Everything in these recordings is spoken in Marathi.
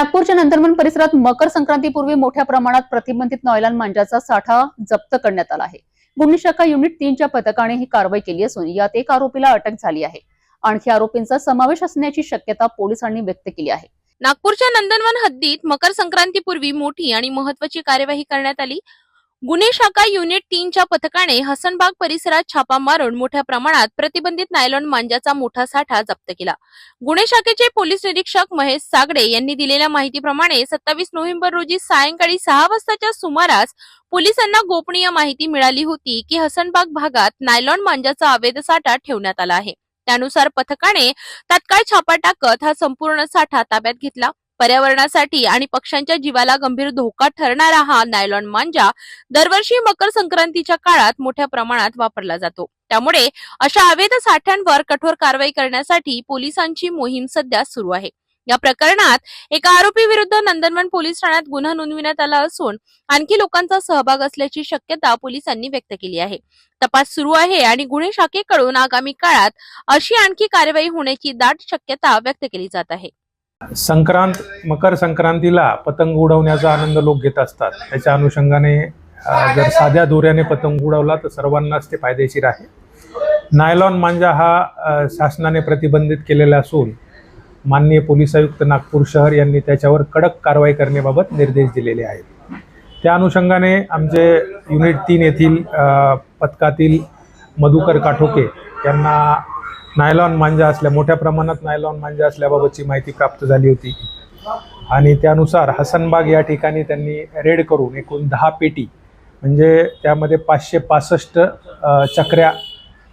नागपूरच्या नंदनवन परिसरात मकर संक्रांतीपूर्वी मोठ्या प्रमाणात प्रतिबंधित नॉयलान मांजाचा साठा जप्त करण्यात आला आहे. गुन्हे शाखा युनिट तीनच्या पथकाने ही कारवाई केली असून यात एक आरोपीला अटक झाली आहे. आणखी आरोपींचा समावेश असण्याची शक्यता पोलिसांनी व्यक्त केली आहे. नागपूरच्या नंदनवन हद्दीत मकर संक्रांतीपूर्वी मोठी आणि महत्वाची कार्यवाही करण्यात आली. गुन्हे शाखा युनिट तीनच्या पथकाने हसनबाग परिसरात छापा मारून मोठ्या प्रमाणात प्रतिबंधित नायलॉन मांजाचा मोठा साठा जप्त केला. गुन्हे शाखेचे पोलीस निरीक्षक महेश सागडे यांनी दिलेल्या माहितीप्रमाणे सत्तावीस नोव्हेंबर रोजी सायंकाळी सहा वाजताच्या सुमारास पोलिसांना गोपनीय माहिती मिळाली होती की हसनबाग भागात नायलॉन मांजाचा अवैध साठा ठेवण्यात आला आहे. त्यानुसार पथकाने तात्काळ छापा टाकत हा संपूर्ण साठा ताब्यात घेतला. पर्यावरणासाठी आणि पक्ष्यांच्या जीवाला गंभीर धोका ठरणारा हा नायलॉन मांजा दरवर्षी मकर संक्रांतीच्या काळात मोठ्या प्रमाणात वापरला जातो. त्यामुळे अशा अवैध साठ्यांवर कठोर कारवाई करण्यासाठी पोलिसांची मोहीम सध्या सुरू आहे. या प्रकरणात एका आरोपी विरुद्ध नंदनवन पोलीस ठाण्यात गुन्हा नोंदविण्यात आला असून आणखी लोकांचा सहभाग असल्याची शक्यता पोलिसांनी व्यक्त केली आहे. तपास सुरू आहे आणि गुन्हे शाखेकडून आगामी काळात अशी आणखी कारवाई होण्याची दाट शक्यता व्यक्त केली जात आहे. संक्रांत मकर संक्रांतीला पतंग उडवण्याचा आनंद लोक घेत असतात. त्याच्या अनुषंगाने जर साध्या दोऱ्याने पतंग उडवला तर सर्वांनाच ते फायदेशीर आहे. नायलॉन मांजा हा शासनाने प्रतिबंधित केलेला असून माननीय पोलीस आयुक्त नागपूर शहर यांनी त्याच्यावर कडक कारवाई करण्याबाबत निर्देश दिलेले आहेत. त्या अनुषंगाने आमचे युनिट तीन येथील पथकातील मधुकर काठोके यांना नायलॉन मांजा असल्या मोठ्या प्रमाणात नायलॉन मांजा असल्याबाबतची माहिती प्राप्त झाली होती. आणि त्यानुसार हसनबाग या ठिकाणी त्यांनी रेड करून एकूण दहा पेटी म्हणजे त्यामध्ये पाचशे पासष्ट चक्र्या चकऱ्या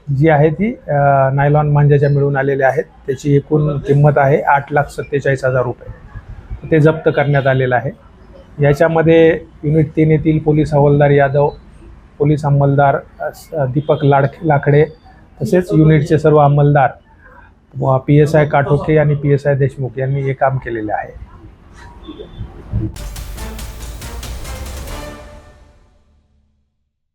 जी आहे ती नायलॉन मांजाच्या मिळून आलेल्या आहेत. त्याची एकूण किंमत आहे आठ लाख सत्तेचाळीस हजार रुपये. ते जप्त करण्यात आलेलं आहे. याच्यामध्ये युनिट तीन येथील पोलीस हवालदार यादव पोलीस अंमलदार दीपक लाड लाकडे तसेच युनिटचे सर्व अंमलदार पी एस आय काठोके आणि पी एस आय देशमुख यांनी हे काम केलेले आहे.